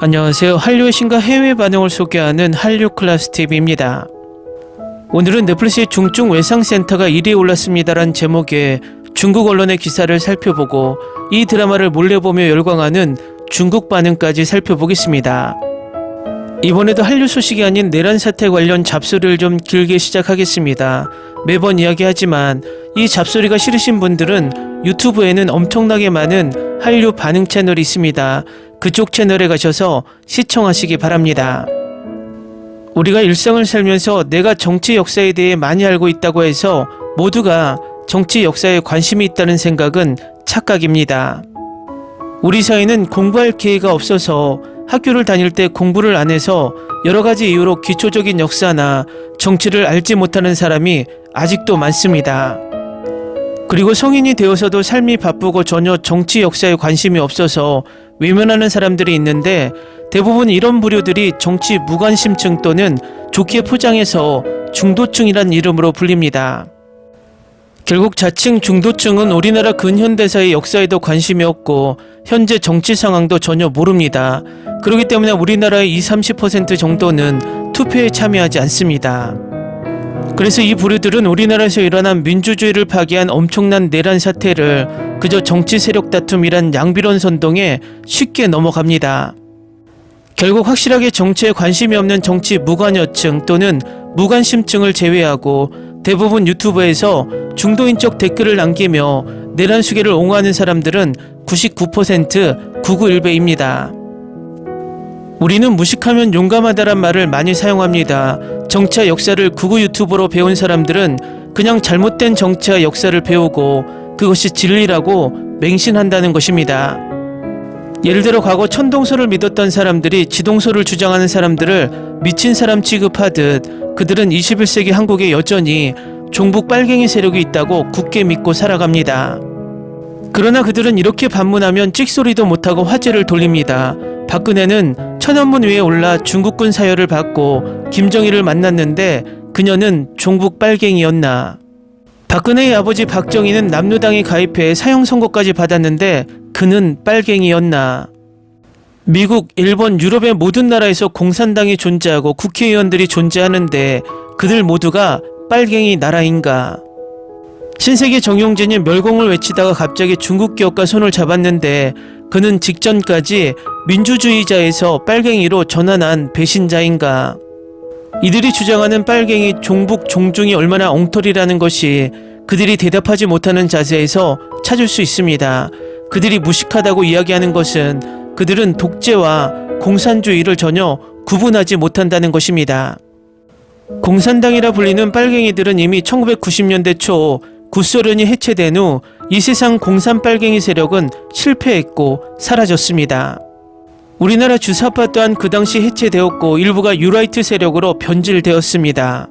안녕하세요. 한류의 신과 해외 반응을 소개하는 한류 클래스 TV입니다. 오늘은 넷플릭스의 중증 외상센터가 1위에 올랐습니다란 제목의 중국 언론의 기사를 살펴보고 이 드라마를 몰래 보며 열광하는 중국 반응까지 살펴보겠습니다. 이번에도 한류 소식이 아닌 내란 사태 관련 잡소리를 좀 길게 시작하겠습니다. 매번 이야기하지만 이 잡소리가 싫으신 분들은 유튜브에는 엄청나게 많은 한류 반응 채널이 있습니다. 그쪽 채널에 가셔서 시청하시기 바랍니다. 우리가 일상을 살면서 내가 정치 역사에 대해 많이 알고 있다고 해서 모두가 정치 역사에 관심이 있다는 생각은 착각입니다. 우리 사회는 공부할 기회가 없어서 학교를 다닐 때 공부를 안 해서 여러 가지 이유로 기초적인 역사나 정치를 알지 못하는 사람이 아직도 많습니다. 그리고 성인이 되어서도 삶이 바쁘고 전혀 정치 역사에 관심이 없어서 외면하는 사람들이 있는데 대부분 이런 부류들이 정치 무관심증 또는 좋게 포장해서 중도증이란 이름으로 불립니다. 결국 자칭 중도층은 우리나라 근현대사의 역사에도 관심이 없고 현재 정치 상황도 전혀 모릅니다. 그렇기 때문에 우리나라의 20, 30% 정도는 투표에 참여하지 않습니다. 그래서 이 부류들은 우리나라에서 일어난 민주주의를 파괴한 엄청난 내란 사태를 그저 정치 세력 다툼이란 양비론 선동에 쉽게 넘어갑니다. 결국 확실하게 정치에 관심이 없는 정치 무관여층 또는 무관심층을 제외하고 대부분 유튜브에서 중도인적 댓글을 남기며 내란 수계를 옹호하는 사람들은 99% 991배입니다. 우리는 무식하면 용감하다란 말을 많이 사용합니다. 정치와 역사를 구구 유튜브로 배운 사람들은 그냥 잘못된 정치와 역사를 배우고 그것이 진리라고 맹신한다는 것입니다. 예를 들어 과거 천동설을 믿었던 사람들이 지동설을 주장하는 사람들을 미친 사람 취급하듯 그들은 21세기 한국에 여전히 종북 빨갱이 세력이 있다고 굳게 믿고 살아갑니다. 그러나 그들은 이렇게 반문하면 찍소리도 못하고 화제를 돌립니다. 박근혜는 천안문 위에 올라 중국군 사열을 받고 김정일을 만났는데 그녀는 종북 빨갱이였나? 박근혜의 아버지 박정희는 남루당에 가입해 사형 선고까지 받았는데 그는 빨갱이였나? 미국, 일본, 유럽의 모든 나라에서 공산당이 존재하고 국회의원들이 존재하는데 그들 모두가 빨갱이 나라인가? 신세계 정용진이 멸공을 외치다가 갑자기 중국 기업과 손을 잡았는데 그는 직전까지 민주주의자에서 빨갱이로 전환한 배신자인가? 이들이 주장하는 빨갱이 종북 종중이 얼마나 엉터리라는 것이 그들이 대답하지 못하는 자세에서 찾을 수 있습니다. 그들이 무식하다고 이야기하는 것은 그들은 독재와 공산주의를 전혀 구분하지 못한다는 것입니다. 공산당이라 불리는 빨갱이들은 이미 1990년대 초 구소련이 해체된 후 이 세상 공산 빨갱이 세력은 실패했고 사라졌습니다. 우리나라 주사파 또한 그 당시 해체되었고 일부가 유라이트 세력으로 변질되었습니다.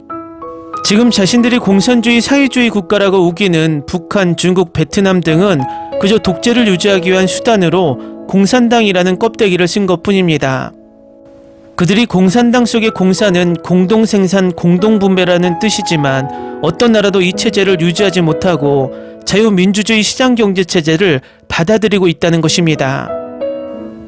지금 자신들이 공산주의 사회주의 국가라고 우기는 북한, 중국, 베트남 등은 그저 독재를 유지하기 위한 수단으로 공산당이라는 껍데기를 쓴 것뿐입니다. 그들이 공산당 속의 공사는 공동생산, 공동분배라는 뜻이지만 어떤 나라도 이 체제를 유지하지 못하고 자유민주주의 시장경제 체제를 받아들이고 있다는 것입니다.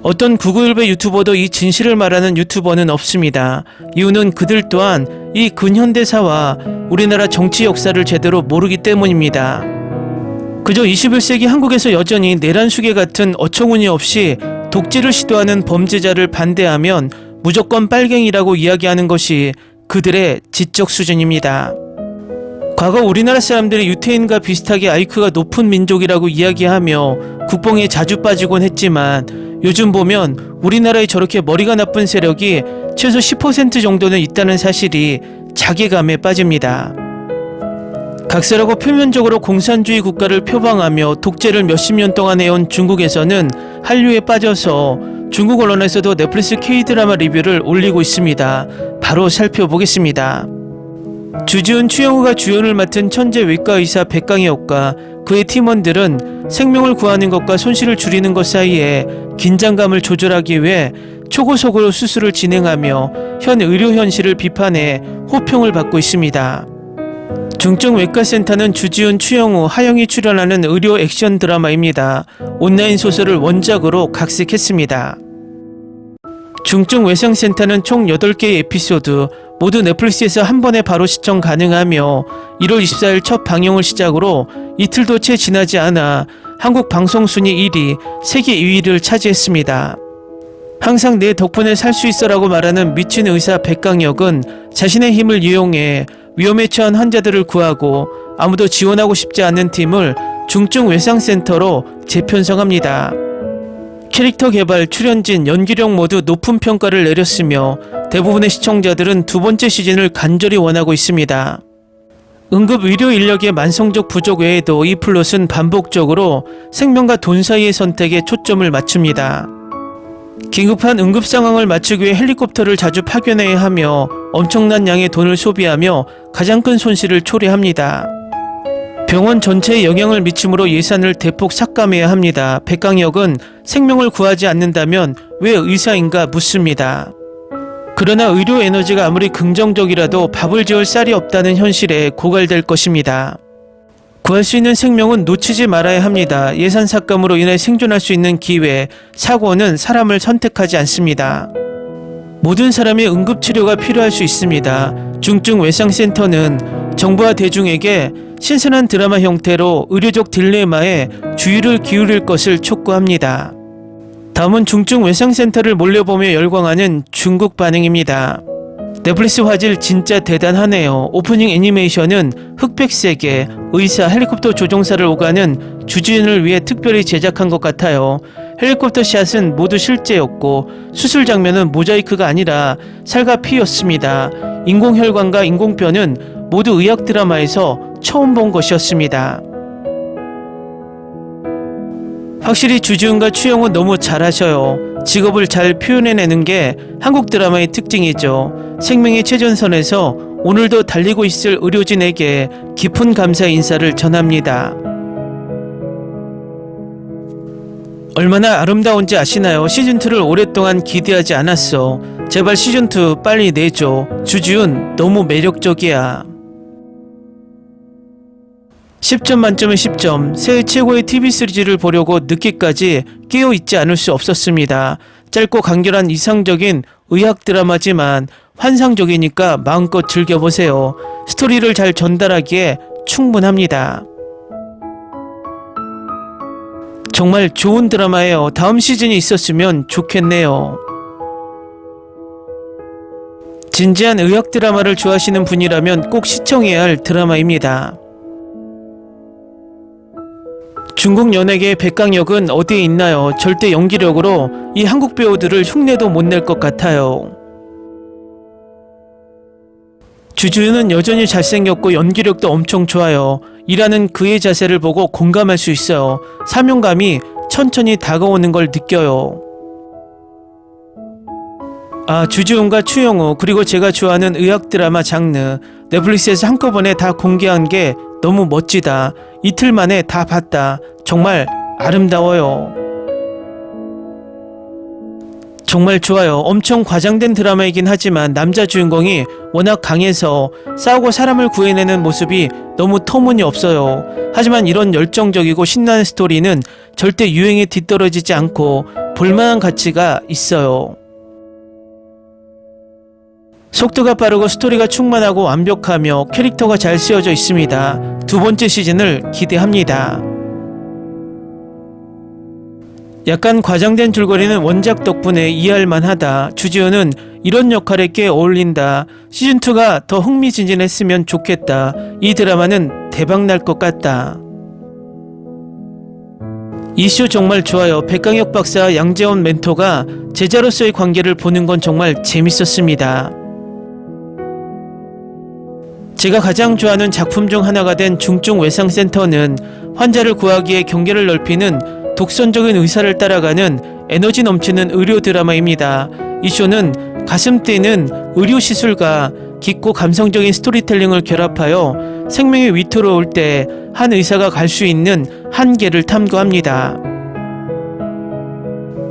어떤 구구일배 유튜버도 이 진실을 말하는 유튜버는 없습니다. 이유는 그들 또한 이 근현대사와 우리나라 정치 역사를 제대로 모르기 때문입니다. 그저 21세기 한국에서 여전히 내란 수계 같은 어처구니 없이 독재를 시도하는 범죄자를 반대하면 무조건 빨갱이라고 이야기하는 것이 그들의 지적 수준입니다. 과거 우리나라 사람들이 유태인과 비슷하게 IQ가 높은 민족이라고 이야기하며 국뽕에 자주 빠지곤 했지만 요즘 보면 우리나라에 저렇게 머리가 나쁜 세력이 최소 10% 정도는 있다는 사실이 자괴감에 빠집니다. 각설하고 표면적으로 공산주의 국가를 표방하며 독재를 몇십 년 동안 해온 중국에서는 한류에 빠져서 중국 언론에서도 넷플릭스 K-드라마 리뷰를 올리고 있습니다. 바로 살펴보겠습니다. 주지훈 추영우가 주연을 맡은 천재 외과 의사 백강혁과 그의 팀원들은 생명을 구하는 것과 손실을 줄이는 것 사이에 긴장감을 조절하기 위해 초고속으로 수술을 진행하며 현 의료 현실을 비판해 호평을 받고 있습니다. 중증 외과센터는 주지훈, 추영우, 하영이 출연하는 의료 액션 드라마입니다. 온라인 소설을 원작으로 각색했습니다. 중증 외상센터는 총 8개의 에피소드 모두 넷플릭스에서 한 번에 바로 시청 가능하며 1월 24일 첫 방영을 시작으로 이틀도 채 지나지 않아 한국 방송 순위 1위, 세계 2위를 차지했습니다. 항상 내 덕분에 살 수 있어라고 말하는 미친 의사 백강혁은 자신의 힘을 이용해 위험에 처한 환자들을 구하고 아무도 지원하고 싶지 않는 팀을 중증 외상센터로 재편성합니다. 캐릭터 개발, 출연진, 연기력 모두 높은 평가를 내렸으며 대부분의 시청자들은 두 번째 시즌을 간절히 원하고 있습니다. 응급 의료 인력의 만성적 부족 외에도 이 플롯은 반복적으로 생명과 돈 사이의 선택에 초점을 맞춥니다. 긴급한 응급 상황을 맞추기 위해 헬리콥터를 자주 파견해야 하며 엄청난 양의 돈을 소비하며 가장 큰 손실을 초래합니다. 병원 전체에 영향을 미치므로 예산을 대폭 삭감해야 합니다. 백강혁은 생명을 구하지 않는다면 왜 의사인가 묻습니다. 그러나 의료 에너지가 아무리 긍정적이라도 밥을 지을 쌀이 없다는 현실에 고갈될 것입니다. 구할 수 있는 생명은 놓치지 말아야 합니다. 예산 삭감으로 인해 생존할 수 있는 기회, 사고는 사람을 선택하지 않습니다. 모든 사람이 응급치료가 필요할 수 있습니다. 중증 외상센터는 정부와 대중에게 신선한 드라마 형태로 의료적 딜레마에 주의를 기울일 것을 촉구합니다. 다음은 중증 외상센터를 몰려보며 열광하는 중국 반응입니다. 넷플릭스 화질 진짜 대단하네요. 오프닝 애니메이션은 흑백색의 의사 헬리콥터 조종사를 오가는 주지훈을 위해 특별히 제작한 것 같아요. 헬리콥터 샷은 모두 실제였고 수술 장면은 모자이크가 아니라 살과 피였습니다. 인공혈관과 인공뼈는 모두 의학 드라마에서 처음 본 것이었습니다. 확실히 주지훈과 추영은 너무 잘하셔요. 직업을 잘 표현해내는 게 한국 드라마의 특징이죠. 생명의 최전선에서 오늘도 달리고 있을 의료진에게 깊은 감사 인사를 전합니다. 얼마나 아름다운지 아시나요? 시즌2를 오랫동안 기대하지 않았어. 제발 시즌2 빨리 내줘. 주지훈 너무 매력적이야. 10점 만점에 10점. 새해 최고의 TV 시리즈를 보려고 늦게까지 깨어 있지 않을 수 없었습니다. 짧고 간결한 이상적인 의학 드라마지만 환상적이니까 마음껏 즐겨보세요. 스토리를 잘 전달하기에 충분합니다. 정말 좋은 드라마예요. 다음 시즌이 있었으면 좋겠네요. 진지한 의학 드라마를 좋아하시는 분이라면 꼭 시청해야 할 드라마입니다. 중국 연예계의 백강혁은 어디에 있나요? 절대 연기력으로 이 한국 배우들을 흉내도 못 낼 것 같아요. 주주윤은 여전히 잘생겼고 연기력도 엄청 좋아요. 일하는 그의 자세를 보고 공감할 수 있어요. 사명감이 천천히 다가오는 걸 느껴요. 아, 주지훈과 추영우, 그리고 제가 좋아하는 의학 드라마 장르, 넷플릭스에서 한꺼번에 다 공개한 게 너무 멋지다. 이틀 만에 다 봤다. 정말 아름다워요. 정말 좋아요. 엄청 과장된 드라마이긴 하지만 남자 주인공이 워낙 강해서 싸우고 사람을 구해내는 모습이 너무 터무니없어요. 하지만 이런 열정적이고 신나는 스토리는 절대 유행에 뒤떨어지지 않고 볼만한 가치가 있어요. 속도가 빠르고 스토리가 충만하고 완벽하며 캐릭터가 잘 쓰여져 있습니다. 두 번째 시즌을 기대합니다. 약간 과장된 줄거리는 원작 덕분에 이해할 만 하다. 주지훈은 이런 역할에 꽤 어울린다. 시즌2가 더 흥미진진했으면 좋겠다. 이 드라마는 대박 날 것 같다. 이쇼 정말 좋아요. 백강혁 박사와 양재원 멘토가 제자로서의 관계를 보는 건 정말 재밌었습니다. 제가 가장 좋아하는 작품 중 하나가 된 중증 외상센터는 환자를 구하기에 경계를 넓히는 독선적인 의사를 따라가는 에너지 넘치는 의료 드라마입니다. 이 쇼는 가슴 뛰는 의료 시술과 깊고 감성적인 스토리텔링을 결합하여 생명이 위태로울 때 한 의사가 갈 수 있는 한계를 탐구합니다.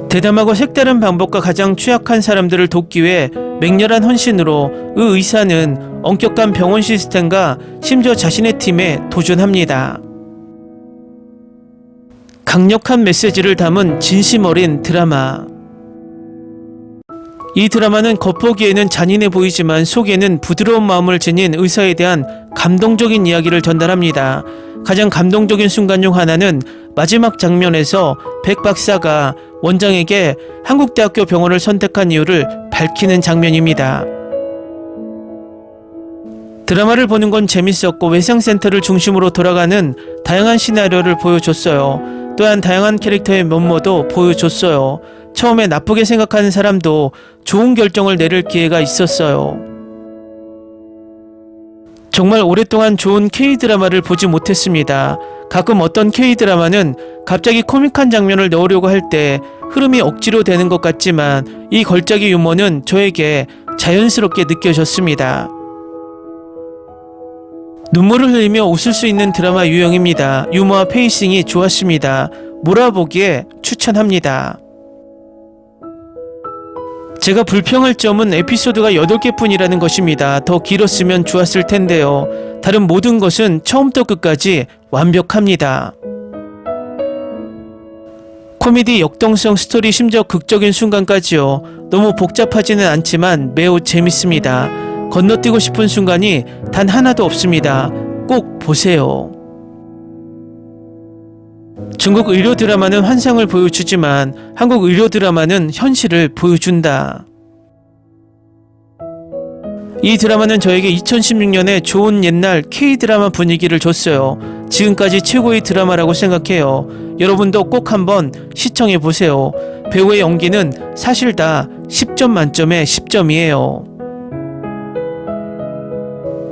대담하고 색다른 방법과 가장 취약한 사람들을 돕기 위해 맹렬한 헌신으로 의 의사는 엄격한 병원 시스템과 심지어 자신의 팀에 도전합니다. 강력한 메시지를 담은 진심 어린 드라마. 이 드라마는 겉보기에는 잔인해 보이지만 속에는 부드러운 마음을 지닌 의사에 대한 감동적인 이야기를 전달합니다. 가장 감동적인 순간 중 하나는 마지막 장면에서 백 박사가 원장에게 한국대학교 병원을 선택한 이유를 밝히는 장면입니다. 드라마를 보는 건 재밌었고 외상센터를 중심으로 돌아가는 다양한 시나리오를 보여줬어요. 또한 다양한 캐릭터의 면모도 보여줬어요. 처음에 나쁘게 생각하는 사람도 좋은 결정을 내릴 기회가 있었어요. 정말 오랫동안 좋은 K-드라마를 보지 못했습니다. 가끔 어떤 K-드라마는 갑자기 코믹한 장면을 넣으려고 할 때 흐름이 억지로 되는 것 같지만 이 걸작의 유머는 저에게 자연스럽게 느껴졌습니다. 눈물을 흘리며 웃을 수 있는 드라마 유형입니다. 유머와 페이싱이 좋았습니다. 몰아보기에 추천합니다. 제가 불평할 점은 에피소드가 8개 뿐이라는 것입니다. 더 길었으면 좋았을 텐데요. 다른 모든 것은 처음부터 끝까지 완벽합니다. 코미디 역동성 스토리 심지어 극적인 순간까지요. 너무 복잡하지는 않지만 매우 재밌습니다. 건너뛰고 싶은 순간이 단 하나도 없습니다. 꼭 보세요. 중국 의료 드라마는 환상을 보여주지만 한국 의료 드라마는 현실을 보여준다. 이 드라마는 저에게 2016년에 좋은 옛날 K-드라마 분위기를 줬어요. 지금까지 최고의 드라마라고 생각해요. 여러분도 꼭 한번 시청해 보세요. 배우의 연기는 사실 다 10점 만점에 10점이에요.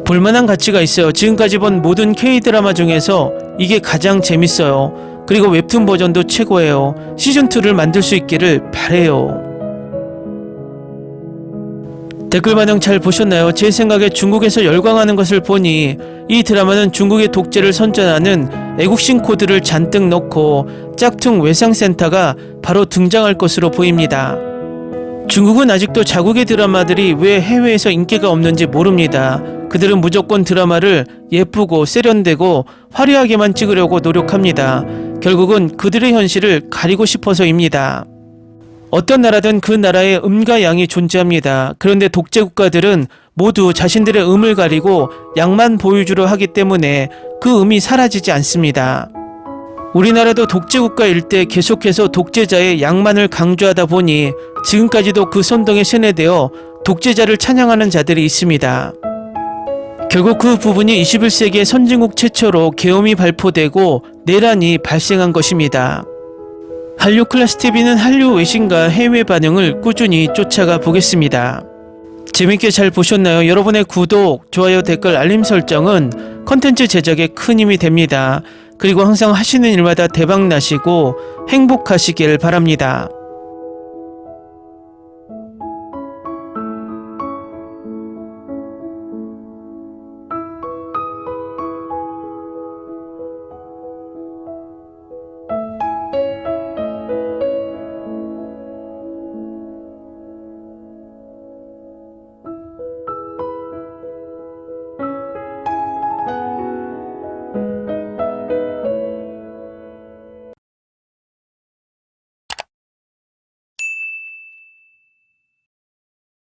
볼만한 가치가 있어요. 지금까지 본 모든 K-드라마 중에서 이게 가장 재밌어요. 그리고 웹툰 버전도 최고예요. 시즌2를 만들 수 있기를 바래요. 댓글 반응 잘 보셨나요? 제 생각에 중국에서 열광하는 것을 보니 이 드라마는 중국의 독재를 선전하는 애국심 코드를 잔뜩 넣고 짝퉁 외상센터가 바로 등장할 것으로 보입니다. 중국은 아직도 자국의 드라마들이 왜 해외에서 인기가 없는지 모릅니다. 그들은 무조건 드라마를 예쁘고 세련되고 화려하게만 찍으려고 노력합니다. 결국은 그들의 현실을 가리고 싶어서입니다. 어떤 나라든 그 나라의 음과 양이 존재합니다. 그런데 독재 국가들은 모두 자신들의 음을 가리고 양만 보여주려 하기 때문에 그 음이 사라지지 않습니다. 우리나라도 독재 국가일 때 계속해서 독재자의 양만을 강조하다 보니 지금까지도 그 선동에 세뇌되어 독재자를 찬양하는 자들이 있습니다. 결국 그 부분이 21세기의 선진국 최초로 계엄이 발포되고 내란이 발생한 것입니다. 한류 클래스 TV는 한류 외신과 해외 반응을 꾸준히 쫓아가 보겠습니다. 재밌게 잘 보셨나요? 여러분의 구독, 좋아요, 댓글, 알림 설정은 컨텐츠 제작에 큰 힘이 됩니다. 그리고 항상 하시는 일마다 대박 나시고 행복하시길 바랍니다.